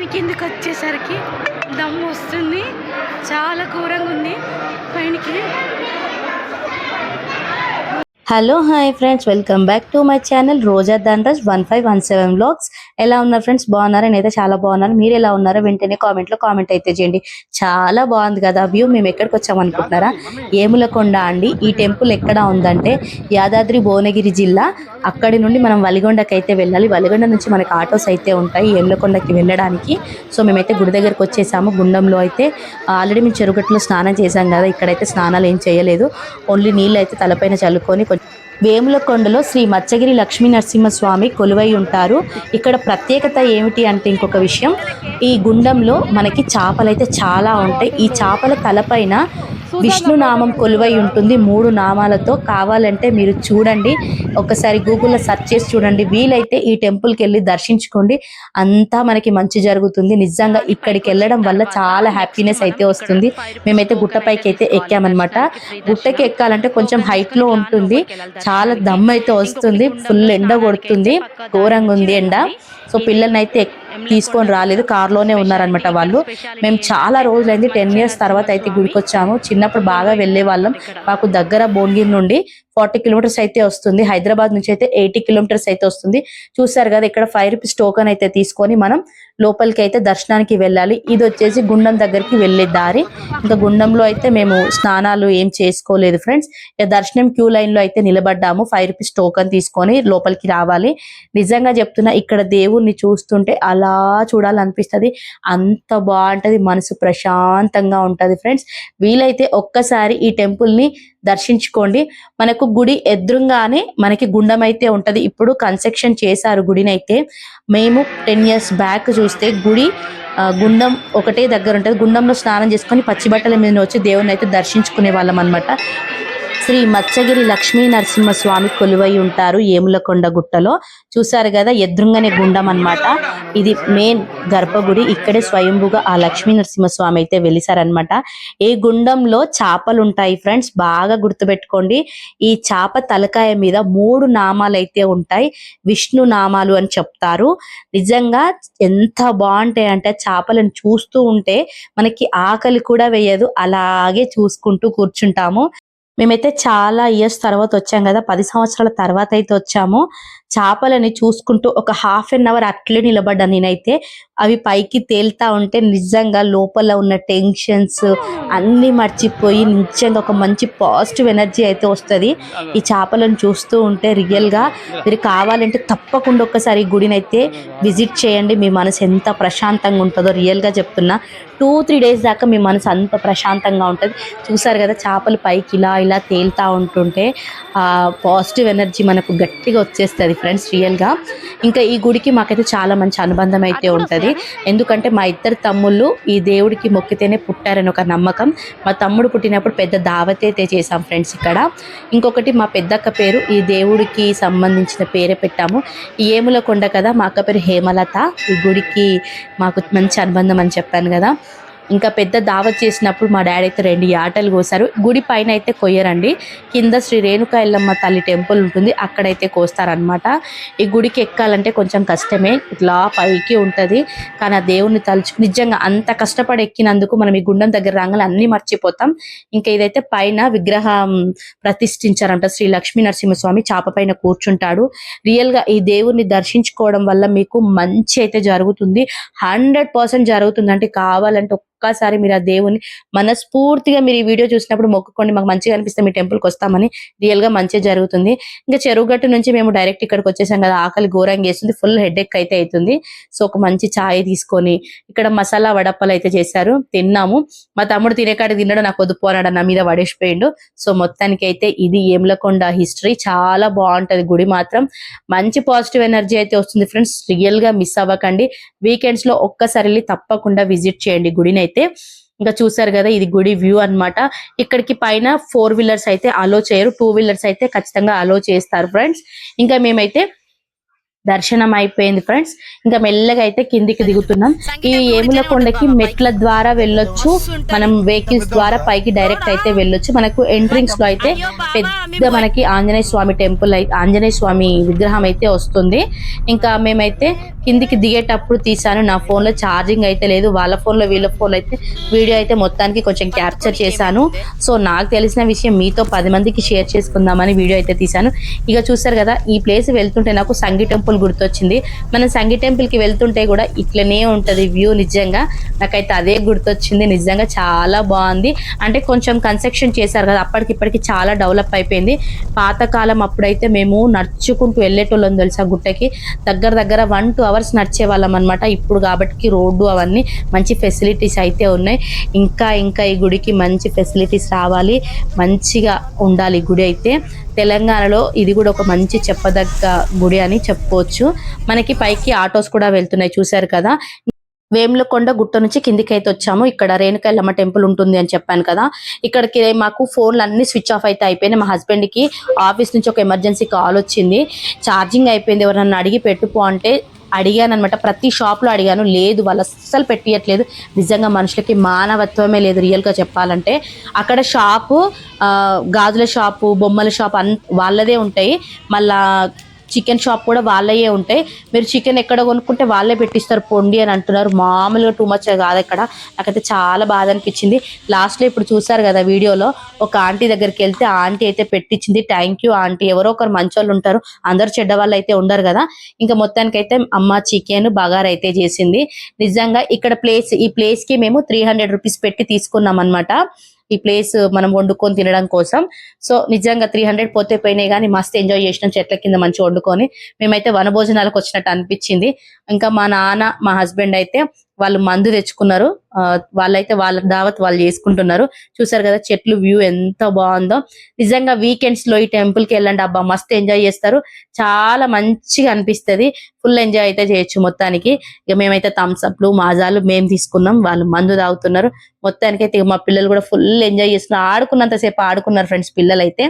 దీని కిందకి వచ్చేసరికి దమ్ము వస్తుంది. చాలా ఘోరంగా ఉంది. పైనకి hello hi friends welcome back to my channel Roja Dhanraj one five one seven vlogs ఎలా ఉన్నారు ఫ్రెండ్స్ బాగున్నారా? నేనైతే చాలా బాగున్నాను. మీరు ఎలా ఉన్నారో వెంటనే కామెంట్లో కామెంట్ అయితే చేయండి. చాలా బాగుంది కదా వ్యూ మేము ఎక్కడికి వచ్చామనుకుంటున్నారా ఏములకొండ అండి. ఈ టెంపుల్ ఎక్కడ ఉందంటే యాదాద్రి భువనగిరి జిల్లా. అక్కడి నుండి మనం వలిగొండకి అయితే వెళ్ళాలి. వలిగొండ నుంచి మనకి ఆటోస్ అయితే ఉంటాయి ఏములకొండకి వెళ్ళడానికి. సో మేమైతే గుడి దగ్గరకు వచ్చేసాము. గుండంలో అయితే ఆల్రెడీ మేము చెరుగట్లో స్నానం చేశాం కదా. ఇక్కడైతే స్నానాలు ఏం చేయలేదు. ఓన్లీ నీళ్ళు అయితే తలపైన చల్లుకొని వేములకొండలో శ్రీ మత్స్యగిరి లక్ష్మీ నరసింహస్వామి కొలువై ఉంటారు. ఇక్కడ ప్రత్యేకత ఏమిటి అంటే ఇంకొక విషయం. ఈ గుండంలో మనకి చేపలైతే చాలా ఉంటాయి. ఈ చేపల తలపైన విష్ణు నామం కొలువై ఉంటుంది. మూడు నామాలతో కావాలంటే మీరు చూడండి. ఒకసారి గూగుల్లో సెర్చ్ చేసి చూడండి. వీలైతే ఈ టెంపుల్కి వెళ్ళి దర్శించుకోండి. అంతా మనకి మంచి జరుగుతుంది. నిజంగా ఇక్కడికి వెళ్ళడం వల్ల చాలా హ్యాపీనెస్ అయితే వస్తుంది. మేమైతే గుట్టపైకి అయితే ఎక్కామన్నమాట. గుట్టకి ఎక్కాలంటే కొంచెం హైట్లో ఉంటుంది. చాలా దమ్ అయితే వస్తుంది. ఫుల్ ఎండ కొడుతుంది. ఘోరంగా ఉంది ఎండ. సో పిల్లల్ని అయితే తీసుకొని రాలేదు. కార్లోనే ఉన్నారనమాట వాళ్ళు. మేము చాలా రోజులైంది. టెన్ ఇయర్స్ తర్వాత అయితే గుడికి వచ్చాము చిన్నప్పుడు బాగా వెళ్ళే వాళ్ళం మాకు దగ్గర భువనగిరి నుండి ఫార్టీ కిలోమీటర్స్ అయితే వస్తుంది. హైదరాబాద్ నుంచి అయితే ఎయిటీ కిలోమీటర్స్ అయితే వస్తుంది. చూసారు కదా ఇక్కడ ఫైవ్ రూపీస్ టోకన్ అయితే తీసుకొని మనం లోపలికి అయితే దర్శనానికి వెళ్ళాలి. ఇది వచ్చేసి గుండం దగ్గరికి వెళ్ళే దారి. ఇంకా గుండంలో అయితే మేము స్నానాలు ఏం చేసుకోలేదు ఫ్రెండ్స్. ఇక దర్శనం క్యూ లైన్లో అయితే నిలబడ్డాము. ఫైవ్ రూపీస్ టోకన్ తీసుకొని లోపలికి రావాలి. నిజంగా చెప్తున్నా ఇక్కడ దేవుణ్ణి చూస్తుంటే అలా చూడాలనిపిస్తది. అంత బాగుంటది మనసు ప్రశాంతంగా ఉంటది ఫ్రెండ్స్. వీలైతే ఒక్కసారి ఈ టెంపుల్ని దర్శించుకోండి. మనకు గుడి ఎదురుగానే మనకి గుండం అయితే ఉంటది. ఇప్పుడు కన్స్ట్రక్షన్ చేశారు గుడిని అయితే మేము టెన్ ఇయర్స్ బ్యాక్ చూస్తే గుడి ఆ, గుండం ఒకటే దగ్గర ఉంటది. గుండంలో స్నానం చేసుకొని పచ్చి బట్టల మీద వచ్చి దేవుని అయితే దర్శించుకునే వాళ్ళం అనమాట శ్రీ మత్స్యగిరి లక్ష్మీ నరసింహస్వామి కొలువై ఉంటారు ఏములకొండ గుట్టలో. చూసారు కదా ఎదురుగానే గుండం అన్నమాట. ఇది మెయిన్ గర్భగుడి. ఇక్కడే స్వయంభుగా ఆ లక్ష్మీ నరసింహస్వామి అయితే వెలిసారనమాట ఈ గుండంలో చేపలు ఉంటాయి ఫ్రెండ్స్ బాగా గుర్తుపెట్టుకోండి. ఈ చేప తలకాయ మీద మూడు నామాలు అయితే ఉంటాయి. విష్ణు నామాలు అని చెప్తారు. నిజంగా ఎంత బాగుంటాయి అంటే చేపలను చూస్తూ ఉంటే మనకి ఆకలి కూడా వేయదు. అలాగే చూసుకుంటూ కూర్చుంటాము. మేమైతే చాలా ఇయర్స్ తర్వాత వచ్చాం కదా పది సంవత్సరాల తర్వాత అయితే వచ్చాము. చేపలని చూసుకుంటూ ఒక హాఫ్ అన్ అవర్ అట్లే నిలబడ్డా నేనైతే. అవి పైకి తేలుతా ఉంటే నిజంగా లోపల ఉన్న టెన్షన్స్ అన్ని మర్చిపోయి నిజంగా ఒక మంచి పాజిటివ్ ఎనర్జీ అయితే వస్తది. ఈ చేపలను చూస్తూ ఉంటే రియల్గా మీరు కావాలంటే తప్పకుండా ఒక్కసారి ఈ గుడిని అయితే విజిట్ చేయండి. మీ మనసు ఎంత ప్రశాంతంగా ఉంటుందో రియల్గా చెప్తున్నా. టూ త్రీ డేస్ దాకా మీ మనసు అంత ప్రశాంతంగా ఉంటుంది. చూసారు కదా చేపలు పైకి ఇలా ఇలా తేలుతా ఉంటుంటే ఆ పాజిటివ్ ఎనర్జీ మనకు గట్టిగా వచ్చేస్తుంది. ఫ్రెండ్స్ రియల్గా ఇంకా ఈ గుడికి మాకైతే చాలా మంచి అనుబంధం అయితే ఉంటుంది. ఎందుకంటే మా ఇద్దరు తమ్ముళ్ళు ఈ దేవుడికి మొక్కితేనే పుట్టారని ఒక నమ్మకం. మా తమ్ముడు పుట్టినప్పుడు పెద్ద దావత్ అయితే చేసాం ఫ్రెండ్స్ ఇక్కడ. ఇంకొకటి మా పెద్దక్క పేరు ఈ దేవుడికి సంబంధించిన పేరే పెట్టాము. ఈ ఏముల కొండ కదా మా అక్క పేరు హేమలత. ఈ గుడికి మాకు మంచి అనుబంధం అని చెప్పాను కదా. ఇంకా పెద్ద దావత్ చేసినప్పుడు మా డాడీ అయితే రెండు ఆటలు కోసారు. గుడి పైన అయితే కొయ్యరండి. కింద శ్రీ రేణుకా ఎల్లమ్మ తల్లి టెంపుల్ ఉంటుంది. అక్కడైతే కోస్తారనమాట ఈ గుడికి ఎక్కాలంటే కొంచెం కష్టమే. ఇట్లా పైకి ఉంటది. కానీ ఆ దేవుణ్ణి తలుచు నిజంగా అంత కష్టపడి ఎక్కినందుకు మనం ఈ గుండం దగ్గర రాగానే అన్ని మర్చిపోతాం. ఇంకా ఇదైతే పైన విగ్రహం ప్రతిష్ఠించారంట శ్రీ లక్ష్మీ నరసింహస్వామి. చాప పైన కూర్చుంటాడు. రియల్గా ఈ దేవుణ్ణి దర్శించుకోవడం వల్ల మీకు మంచి అయితే జరుగుతుంది. హండ్రెడ్ పర్సెంట్ జరుగుతుంది అంటే కావాలంటే ఒక్కసారి మీరు ఆ దేవుని మనస్ఫూర్తిగా మీరు ఈ వీడియో చూసినప్పుడు మొక్కుకోండి. మాకు మంచిగా అనిపిస్తే మీ టెంపుల్కి వస్తామని రియల్గా మంచిగా జరుగుతుంది. ఇంకా చెరువుగట్టు నుంచి మేము డైరెక్ట్ ఇక్కడికి వచ్చేసాం కదా ఆకలి ఘోరంగా వేస్తుంది. ఫుల్ హెడ్ ఎక్ అయితే అవుతుంది. సో ఒక మంచి ఛాయ్ తీసుకొని ఇక్కడ మసాలా వడప్పలు అయితే చేశారు. తిన్నాము. మా తమ్ముడు తినేకాడ తిన్నాడు నాకు వద్దు పోనాడు నా మీద పడేసిపోయిండు. సో మొత్తానికి అయితే ఇది ఏములకొండ హిస్టరీ. చాలా బాగుంటది గుడి మాత్రం. మంచి పాజిటివ్ ఎనర్జీ అయితే వస్తుంది ఫ్రెండ్స్. రియల్గా మిస్ అవ్వకండి. వీకెండ్స్లో ఒక్కసారి వెళ్ళి తప్పకుండా విజిట్ చేయండి గుడిని అయితే ఇంకా చూసారు కదా ఇది గుడి వ్యూ అన్నమాట. ఇక్కడికి పైన ఫోర్ వీలర్స్ అయితే అలో చేయరు టూ వీలర్స్ అయితే ఖచ్చితంగా అలో చేస్తారు ఫ్రెండ్స్. ఇంకా మేమైతే దర్శనం అయిపోయింది ఫ్రెండ్స్ ఇంకా మెల్లగా అయితే కిందికి దిగుతున్నాం. ఈ ఏముల కొండకి మెట్ల ద్వారా వెళ్ళొచ్చు. మనం వెహికల్స్ ద్వారా పైకి డైరెక్ట్ అయితే వెళ్ళొచ్చు. మనకు ఎంట్రింగ్స్లో అయితే పెద్ద మనకి ఆంజనేయ స్వామి టెంపుల్ అయితే ఆంజనేయ స్వామి విగ్రహం అయితే వస్తుంది. ఇంకా మేమైతే కిందికి దిగేటప్పుడు తీసాను. నా ఫోన్లో ఛార్జింగ్ అయితే లేదు. వాళ్ళ ఫోన్లో వీళ్ళ ఫోన్ అయితే వీడియో అయితే మొత్తానికి కొంచెం క్యాప్చర్ చేశాను. సో నాకు తెలిసిన విషయం మీతో పది మందికి షేర్ చేసుకుందామని వీడియో అయితే తీశాను. ఇక చూస్తారు కదా ఈ ప్లేస్ వెళ్తుంటే నాకు సంగీ టెంపుల్ గుర్తొచ్చింది. మనం సంగీ టెంపుల్కి వెళ్తుంటే కూడా ఇట్లనే ఉంటది వ్యూ నిజంగా. నాకైతే అదే గుర్తొచ్చింది. నిజంగా చాలా బాగుంది. అంటే కొంచెం కన్స్ట్రక్షన్ చేశారు కదా అప్పటికి ఇప్పటికి చాలా డెవలప్ అయిపోయింది. పాతకాలం అప్పుడైతే మేము నడుచుకుంటూ వెళ్ళేటోళ్ళం తెలుసా గుట్టకి. దగ్గర దగ్గర వన్ టూ అవర్స్ నడిచే వాళ్ళం అనమాట ఇప్పుడు కాబట్టి రోడ్డు అవన్నీ మంచి ఫెసిలిటీస్ అయితే ఉన్నాయి. ఇంకా ఇంకా ఈ గుడికి మంచి ఫెసిలిటీస్ రావాలి. మంచిగా ఉండాలి గుడి అయితే. తెలంగాణలో ఇది కూడా ఒక మంచి చెప్పదగ్గ గుడి అని చెప్పుకోవచ్చు. మనకి పైకి ఆటోస్ కూడా వెళ్తున్నాయి చూశారు కదా. వేములకొండ గుట్ట నుంచి కిందికి అయితే వచ్చాము. ఇక్కడ రేణుకల్లమ్మ టెంపుల్ ఉంటుంది అని చెప్పాను కదా. ఇక్కడికి మాకు ఫోన్లు అన్ని స్విచ్ ఆఫ్ అయితే అయిపోయినాయి. మా హస్బెండ్కి ఆఫీస్ నుంచి ఒక ఎమర్జెన్సీ కాల్ వచ్చింది. ఛార్జింగ్ అయిపోయింది. ఎవరన్నా అడిగి పెట్టుకో అంటే అడిగాను అనమాట ప్రతి షాప్లో అడిగాను. లేదు వాళ్ళు అస్సలు పెట్టియట్లేదు. నిజంగా మనుషులకి మానవత్వమే లేదు రియల్గా చెప్పాలంటే. అక్కడ షాపు గాజుల షాపు బొమ్మల షాప్ అన్ వాళ్ళదే ఉంటాయి. మళ్ళా చికెన్ షాప్ కూడా వాళ్ళయే ఉంటాయి. మీరు చికెన్ ఎక్కడ కొనుక్కుంటే వాళ్ళే పెట్టిస్తారు. పొండి అని అంటున్నారు. మామూలుగా టూ మచ్ కాదు ఇక్కడ నాకైతే చాలా బాధ అనిపించింది. లాస్ట్లో ఇప్పుడు చూసారు కదా వీడియోలో ఒక ఆంటీ దగ్గరికి వెళ్తే ఆంటీ అయితే పెట్టించింది. Thank you aunty. ఎవరో ఒకరు మంచోళ్ళు ఉంటారు. అందరు చెడ్డ వాళ్ళు అయితే ఉండరు కదా. ఇంకా మొత్తానికి అయితే అమ్మ చికెన్ బగార్ అయితే చేసింది. నిజంగా ఇక్కడ ప్లేస్ ఈ ప్లేస్కి మేము త్రీ హండ్రెడ్ రూపీస్ పెట్టి తీసుకున్నాం అనమాట ఈ ప్లేస్ మనం వండుకొని తినడం కోసం. సో నిజంగా త్రీ హండ్రెడ్ పోతే పోయినాయి కానీ మస్తు ఎంజాయ్ చేసినాం చెట్ల కింద మంచిగా వండుకొని. మేమైతే వనభోజనాలకు వచ్చినట్టు అనిపించింది. ఇంకా మా నాన్న మా హస్బెండ్ అయితే వాళ్ళు మందు తెచ్చుకున్నారు. వాళ్ళైతే వాళ్ళ దావత్ వాళ్ళు చేసుకుంటున్నారు. చూసారు కదా చెట్లు వ్యూ ఎంత బాగుందో. నిజంగా వీకెండ్స్లో ఈ టెంపుల్కి వెళ్ళండి అబ్బా మస్తు ఎంజాయ్ చేస్తారు. చాలా మంచిగా అనిపిస్తది. ఫుల్ ఎంజాయ్ అయితే చేయొచ్చు మొత్తానికి. ఇక మేమైతే థమ్స్అప్లు మాజాలు మేము తీసుకున్నాం. వాళ్ళు మందు తాగుతున్నారు. మొత్తానికి అయితే మా పిల్లలు కూడా ఫుల్ ఎంజాయ్ చేస్తున్నారు ఆడుకున్నంత సేపు ఆడుకున్నారు ఫ్రెండ్స్ పిల్లలు అయితే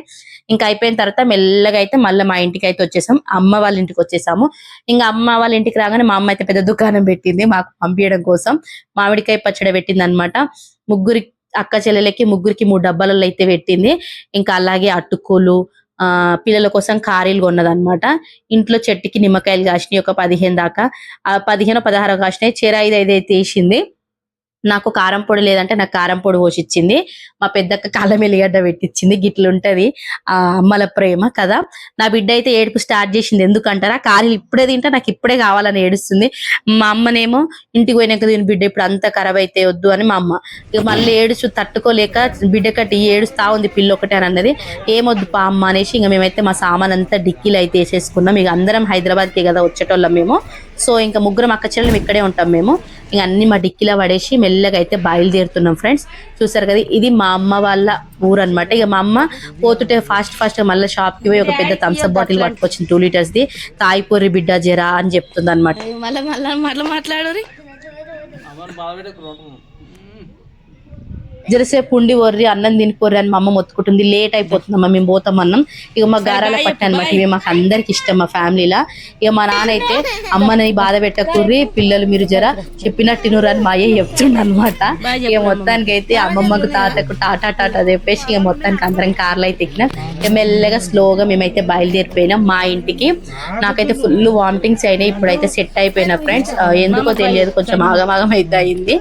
ఇంకా అయిపోయిన తర్వాత మెల్లగా అయితే మళ్ళీ మా ఇంటికి అయితే వచ్చేసాం. అమ్మ వాళ్ళ ఇంటికి వచ్చేసాము. ఇంకా అమ్మ వాళ్ళ ఇంటికి రాగానే మా అమ్మ అయితే పెద్ద దుకాణం పెట్టింది. మాకు పంపించడం కోసం మామిడికాయ పచ్చడి పెట్టింది అనమాట ముగ్గురి అక్క చెల్లెలకి ముగ్గురికి మూడు డబ్బాలలో అయితే పెట్టింది. ఇంకా అలాగే అటుకులు ఆ పిల్లల కోసం కారీలు కొన్నదనమాట ఇంట్లో చెట్టుకి నిమ్మకాయలు కాసినాయి ఒక పదిహేను దాకా. ఆ పదిహేను పదహారు కాసినాయి చీర ఐదు ఐదు అయితే వేసింది. నాకు కారం పొడి లేదంటే నాకు కారం పొడి పోసిచ్చింది. మా పెద్దక్క కాలం ఎలిగడ్డ పెట్టించింది గిట్లుంటది. ఆ అమ్మల ప్రేమ కదా. నా బిడ్డ అయితే ఏడుపు స్టార్ట్ చేసింది. ఎందుకంటారా? కారీలు ఇప్పుడే తింటే నాకు ఇప్పుడే కావాలని ఏడుస్తుంది. మా అమ్మనేమో ఇంటికి పోయినాక దీని బిడ్డ ఇప్పుడు అంత ఖరాబ్ అయితే వద్దు అని మా అమ్మ. ఇక మళ్ళీ ఏడుచు తట్టుకోలేక బిడ్డ కట్టి ఏడుస్తా ఉంది పిల్ల ఒకటే అని అన్నది. ఏమొద్దు పా అమ్మ అనేసి ఇంకా మేమైతే మా సామాన్ అంతా డిక్కీలు అయితే వేసేసుకున్నాం. ఇక అందరం హైదరాబాద్కి కదా వచ్చేటోళ్ళం మేము. సో ఇంకా ముగ్గురం అక్క చెల్లెలు ఇక్కడే ఉంటాం మేము. ఇంకా అన్ని మా డిక్కీలో పడేసి మెల్లగా అయితే బయలుదేరుతున్నాం ఫ్రెండ్స్. చూసారు కదా ఇది మా అమ్మ వాళ్ళ ఊరు అన్నమాట ఇక మా అమ్మ పోతుంటే ఫాస్ట్ ఫాస్ట్ మళ్ళీ షాప్కి పోయి ఒక పెద్ద థమ్స్ అప్ బాటిల్ పట్టుకొచ్చింది టూ లీటర్స్ ది. తాయిపూరి బిడ్డ జరా అని చెప్తుంది అనమాట మళ్ళీ మళ్ళీ మళ్ళీ మాట్లాడు జరసేపు ఉండి వర్రి అన్నం తినిపోర్రి అని మా అమ్మ మొత్తుకుంటుంది. లేట్ అయిపోతుంది అమ్మ మేము పోతాం అన్నం. ఇక మా గారాల పట్టి అనమాట ఇవి మాకు అందరికి ఇష్టం మా ఫ్యామిలీలా. ఇక మా నాన్న అయితే అమ్మని బాధ పెట్టకుర్రి పిల్లలు మీరు జర చెప్పినట్టు అని మా అయ్య చెప్తుండ అనమాట ఇక మొత్తానికి అయితే అమ్మమ్మకు తాతకు టాటా టాటా చెప్పేసి ఇక మొత్తానికి అందరం కార్లో అయితే ఎక్కినాం. ఇక మెల్లగా స్లోగా మేమైతే బయలుదేరిపోయినాం మా ఇంటికి. నాకైతే ఫుల్ వామిటింగ్స్ అయినాయి ఇప్పుడైతే సెట్ అయిపోయినా ఫ్రెండ్స్ ఎందుకో తెలియదు కొంచెం ఆగమాగం అయితే అయింది.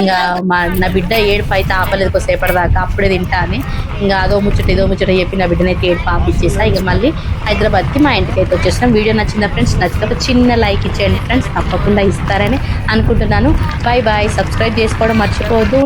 ఇంకా మా నా బిడ్డ ఏడుపు అయితే ఆపలేదు కొద్దిసేపటి దాకా అప్పుడే తింటా అని. ఇంకా అదో ముచ్చట ఇదో ముచ్చట చెప్పి నా బిడ్డనైతే ఏడుపు ఆపించేసా ఇక మళ్ళీ హైదరాబాద్కి మా ఇంటికి అయితే వచ్చేసాం వీడియో నచ్చిందా ఫ్రెండ్స్? నచ్చితే ఒక చిన్న లైక్ ఇచ్చేయండి ఫ్రెండ్స్. తప్పకుండా ఇస్తారని అనుకుంటున్నాను. బాయ్ బాయ్ సబ్స్క్రైబ్ చేసుకోవడం మర్చిపోవద్దు.